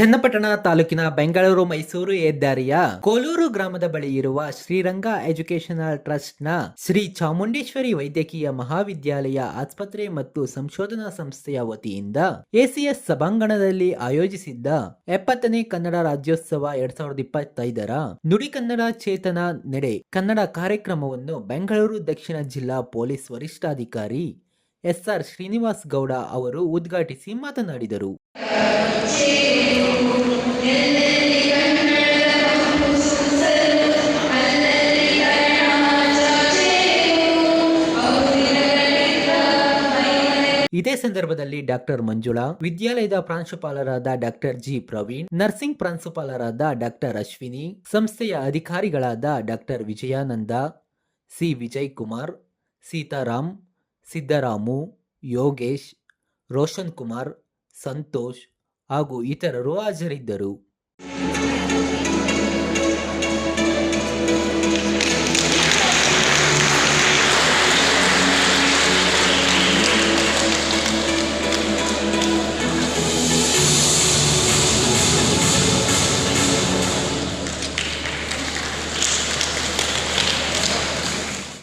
ಚನ್ನಪಟ್ಟಣ ತಾಲೂಕಿನ ಬೆಂಗಳೂರು ಮೈಸೂರು ಹೆದ್ದಾರಿಯ ಕೋಲೂರು ಗ್ರಾಮದ ಬಳಿ ಇರುವ ಶ್ರೀರಂಗ ಎಜುಕೇಶನಲ್ ಟ್ರಸ್ಟ್ನ ಶ್ರೀ ಚಾಮುಂಡೇಶ್ವರಿ ವೈದ್ಯಕೀಯ ಮಹಾವಿದ್ಯಾಲಯ ಆಸ್ಪತ್ರೆ ಮತ್ತು ಸಂಶೋಧನಾ ಸಂಸ್ಥೆಯ ವತಿಯಿಂದ ಎಸಿಎಸ್ ಸಭಾಂಗಣದಲ್ಲಿ ಆಯೋಜಿಸಿದ್ದ ಎಪ್ಪತ್ತನೇ ಕನ್ನಡ ರಾಜ್ಯೋತ್ಸವ ಎರಡ್ ಸಾವಿರದ ಇಪ್ಪತ್ತೈದರ ನುಡಿ ಕನ್ನಡ ಚೇತನ ನೆಡೆ ಕನ್ನಡ ಕಾರ್ಯಕ್ರಮವನ್ನು ಬೆಂಗಳೂರು ದಕ್ಷಿಣ ಜಿಲ್ಲಾ ಪೊಲೀಸ್ ವರಿಷ್ಠಾಧಿಕಾರಿ ಎಸ್ಆರ್ ಶ್ರೀನಿವಾಸ್ ಗೌಡ ಅವರು ಉದ್ಘಾಟಿಸಿ ಮಾತನಾಡಿದರು. ಇದೇ ಸಂದರ್ಭದಲ್ಲಿ ಡಾಕ್ಟರ್ ಮಂಜುಳಾ, ವಿದ್ಯಾಲಯದ ಪ್ರಾಂಶುಪಾಲರಾದ ಡಾಕ್ಟರ್ ಜಿ ಪ್ರವೀಣ್, ನರ್ಸಿಂಗ್ ಪ್ರಾಂಶುಪಾಲರಾದ ಡಾಕ್ಟರ್ ಅಶ್ವಿನಿ, ಸಂಸ್ಥೆಯ ಅಧಿಕಾರಿಗಳಾದ ಡಾಕ್ಟರ್ ವಿಜಯಾನಂದ, ಸಿ ವಿಜಯ್ ಕುಮಾರ್, ಸೀತಾರಾಮ್ ಸಿದ್ದರಾಮು ಯೋಗೇಶ್ ರೋಷನ್ ಕುಮಾರ್ ಸಂತೋಷ್ ಹಾಗೂ ಇತರರು ಹಾಜರಿದ್ದರು.